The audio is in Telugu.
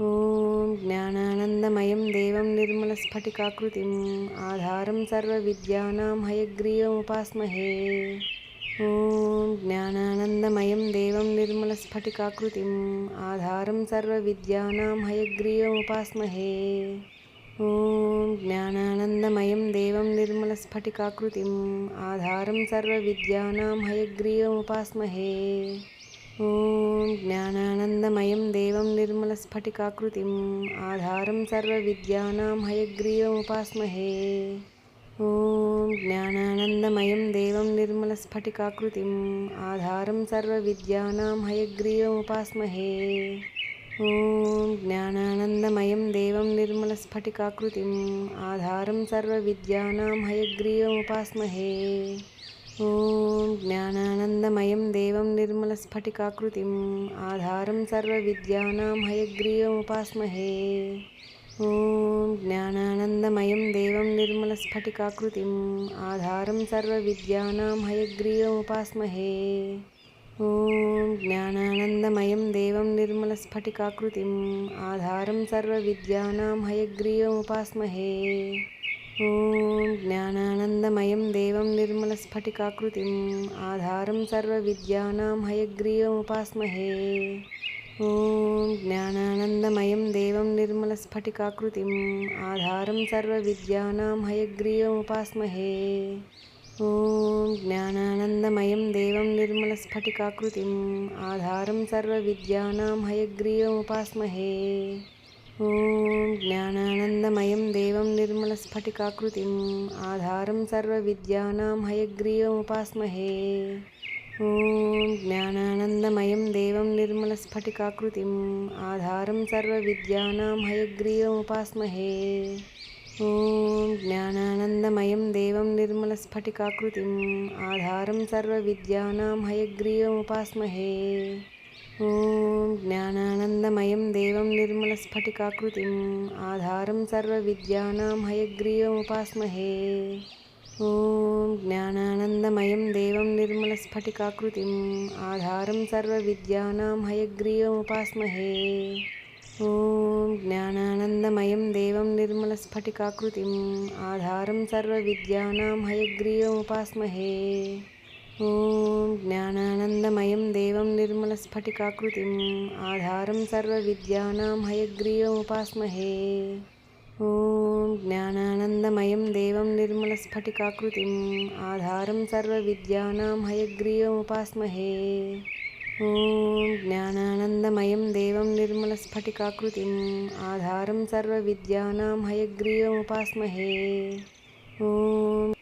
ఓం జ్ఞానానందమయం దేవం నిర్మలస్ఫటికాకృతిం ఆధారం సర్వవిద్యానాం హయగ్రీవముపాస్మహే. ఓం జ్ఞానానందమయం దేవం నిర్మలస్ఫటికాకృతిం ఆధారం సర్వవిద్యానాం హయగ్రీవముపాస్మహే. ఓం జ్ఞానానందమయం దేవం నిర్మలస్ఫటికాకృతిం ఆధారం సర్వవిద్యానాం హయగ్రీవముపాస్మహే. ఓం జ్ఞానానందమయం देवं निर्मलस्फटिकाकृतिम् आधारं सर्वविद्यानां हयग्रीवमुपास्महे ॐ ज्ञानानन्दमयं देवं निर्मलस्फटिकाकृतिम् आधारं सर्वविद्यानां हयग्रीवमुपास्महे ॐ ज्ञानानन्दमयं देवं निर्मलस्फटिकाकृतिम् आधारं सर्वविद्यानां हयग्रीवमुपास्महे ఓం జ్ఞానానందమయం దేవం నిర్మలస్ఫటికాకృతిం ఆధారం సర్వవిద్యానాం హయగ్రీవముపాస్మహే. ఓం జ్ఞానానందమయం దేవం నిర్మలస్ఫటికాకృతిం ఆధారం సర్వవిద్యానాం హయగ్రీవముపాస్మహే. ఓం జ్ఞానానందమయం దేవం నిర్మలస్ఫటికాకృతిం ఆధారం సర్వవిద్యానాం హయగ్రీవముపాస్మహే. ఓం జ్ఞానానందమయం దేవం నిర్మలస్ఫటికాకృతిం ఆధారం సర్వవిద్యానాం హయగ్రీవముపాస్మహే ఓం జ్ఞానానందమయం దేవం నిర్మలస్ఫటికాకృతిం ఆధారం సర్వవిద్యానాం హయగ్రీవముపాస్మహే ఓం జ్ఞానానందమయం దేవం నిర్మలస్ఫటికాకృతిం ఆధారం సర్వవిద్యానాం హయగ్రీవముపాస్మహే ఓం జ్ఞానానందమయం దేవం నిర్మలస్ఫటికాకృతిం ఆధారం సర్వవిద్యానాం హయగ్రీవముపాస్మహే. ఓం జ్ఞానానందమయం దేవం నిర్మలస్ఫటికాకృతిం ఆధారం సర్వవిద్యానాం హయగ్రీవముపాస్మహే. ఓం జ్ఞానానందమయం దేవం నిర్మలస్ఫటికాకృతిం ఆధారం సర్వవిద్యానాం హయగ్రీవముపాస్మహే. ఓం జ్ఞానానంద देवं निर्मलस्फटिकाकृतिम् आधारं सर्वविद्यानां हयग्रीवमुपास्महे ॐ ज्ञानानन्दमयं देवं निर्मलस्फटिकाकृतिम् आधारं सर्वविद्यानां हयग्रीवमुपास्महे ॐ ज्ञानानन्दमयं देवं निर्मलस्फटिकाकृतिम् आधारं सर्वविद्यानां हयग्रीवमुपास्महे ఓం జ్ఞానానందమయం దేవం నిర్మలస్ఫటికాకృతిం ఆధారం సర్వవిద్యానాం హయగ్రీవముపాస్మహే. ఓం జ్ఞానానందమయం దేవం నిర్మలస్ఫటికాకృతిం ఆధారం సర్వవిద్యానాం హయగ్రీవముపాస్మహే. ఓం జ్ఞానానందమయం దేవం నిర్మలస్ఫటికాకృతిం ఆధారం సర్వవిద్యానాం హయగ్రీవముపాస్మహే. ఓం